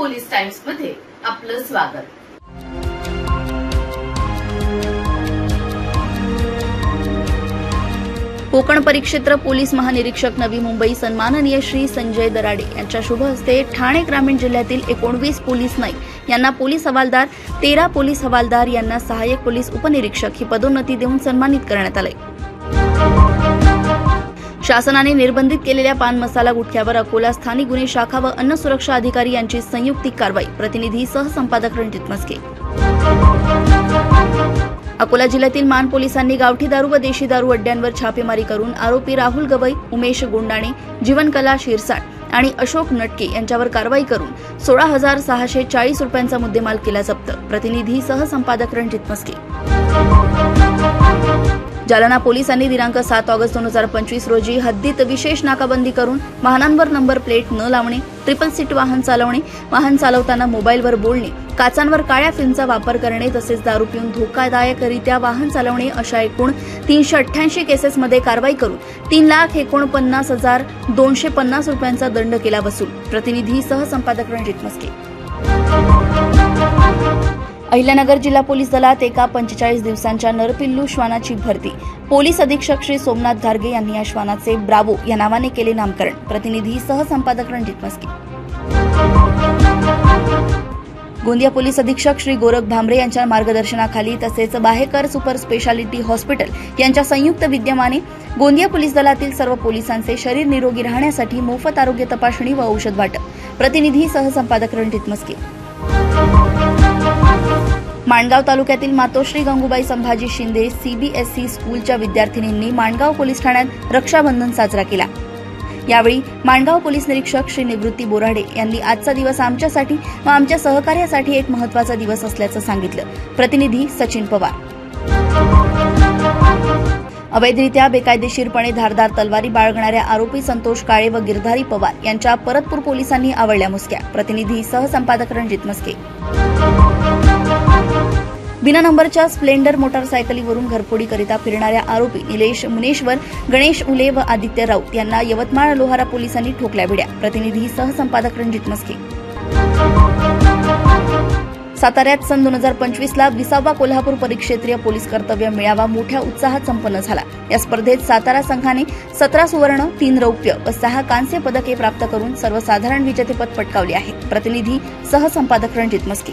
टाइम्समध्ये आपलं स्वागत. कोकण परिक्षेत्र पोलीस महानिरीक्षक नवी मुंबई सन्माननीय श्री संजय दराडे यांच्या शुभ हस्ते ठाणे ग्रामीण जिल्ह्यातील एकोणवीस पोलीस नाईक यांना पोलीस हवालदार तेरा पोलीस हवालदार यांना सहाय्यक पोलीस उपनिरीक्षक ही पदोन्नती देऊन सन्मानित करण्यात आले शासनाने निर्बंधित केलेल्या पान मसाला गुटख्यावर अकोला स्थानिक गुन्हे शाखा व अन्न सुरक्षा अधिकारी यांची संयुक्तिक कारवाई. प्रतिनिधी सहसंपादक रणजित मस्के अकोला जिल्ह्यातील मान पोलिसांनी गावठी दारू व देशी दारू अड्ड्यांवर छापेमारी करून आरोपी राहुल गवई उमेश गोंडाणे जीवनकला शिरसाट आणि अशोक नटके यांच्यावर कारवाई करून सोळा हजार सहाशे चाळीस रुपयांचा मुद्देमाल केला जप्त. प्रतिनिधी सहसंपादक रणजित मस्के जालना पोलिसांनी दिनांक सात ऑगस्ट दोन हजार पंचवीस रोजी हद्दीत विशेष नाकाबंदी करून वाहनांवर नंबर प्लेट न लावणे ट्रिपल सीट वाहन चालवणे वाहन चालवताना मोबाईलवर बोलणे काचांवर काळ्या फिल्मचा वापर करणे तसेच दारू पिऊन धोकादायकरित्या वाहन चालवणे अशा एकूण तीनशे अठ्ठ्याऐंशी केसेसमध्ये कारवाई करून तीन लाख एकोणपन्नास हजार दोनशे पन्नास रुपयांचा दंड केला वसूल. प्रतिनिधी सहसंपादक रणजित मस्के. अहिल्यानगर जिल्हा पोलीस दलात एका पंचेचाळीस दिवसांच्या नरपिल्लू श्वानाची भरती. पोलीस अधीक्षक श्री सोमनाथ घारगे यांनी या श्वानाचे ब्रावो या नावाने केले नामकरण. प्रतिनिधी सहसंपादक रणजित मस्के. गोंदिया पोलीस अधीक्षक श्री गोरख भांबरे यांच्या मार्गदर्शनाखाली तसेच बाहेकर सुपर स्पेशालिटी हॉस्पिटल यांच्या संयुक्त विद्यमाने गोंदिया पोलीस दलातील सर्व पोलिसांचे शरीर निरोगी राहण्यासाठी मोफत आरोग्य तपासणी व औषध वाटप. प्रतिनिधी सहसंपादक रणजित मस्के. माणगाव तालुक्यातील मातोश्री गंगूबाई संभाजी शिंदे सीबीएसई स्कूलच्या विद्यार्थिनींनी माणगाव पोलीस ठाण्यात रक्षाबंधन साजरा केला. यावेळी माणगाव पोलीस निरीक्षक श्री निवृत्ती बोराडे यांनी आजचा दिवस आमच्यासाठी व आमच्या सहकार्यासाठी एक महत्त्वाचा दिवस असल्याचं सांगितलं. प्रतिनिधी सचिन पवार. अवैधरित्या बेकायदेशीरपणे धारदार तलवारी बाळगणाऱ्या आरोपी संतोष काळे व गिरधारी पवार यांच्या परतपूर पोलिसांनी आवडल्या मुसक्या. प्रतिनिधी सहसंपादक रणजित मस्के. बिना नंबरच्या स्प्लेंडर मोटारसायकलीवरून घरफोडीकरिता फिरणाऱ्या आरोपी निलेश मुनेश्वर गणेश उले व आदित्य राऊत यांना यवतमाळ लोहारा पोलिसांनी ठोकल्या भिड्या. प्रतिनिधी सहसंपादक रणजित मस्के. साताऱ्यात सन दोन हजार पंचवीसला विसावा कोल्हापूर परिक्षेत्रीय पोलीस कर्तव्य मेळावा मोठ्या उत्साहात संपन्न झाला. या स्पर्धेत सातारा संघाने सतरा सुवर्ण तीन रौप्य व सहा कांस्य पदके प्राप्त करून सर्वसाधारण विजेतेपद पटकावले आहे. प्रतिनिधी सहसंपादक रणजित मस्के.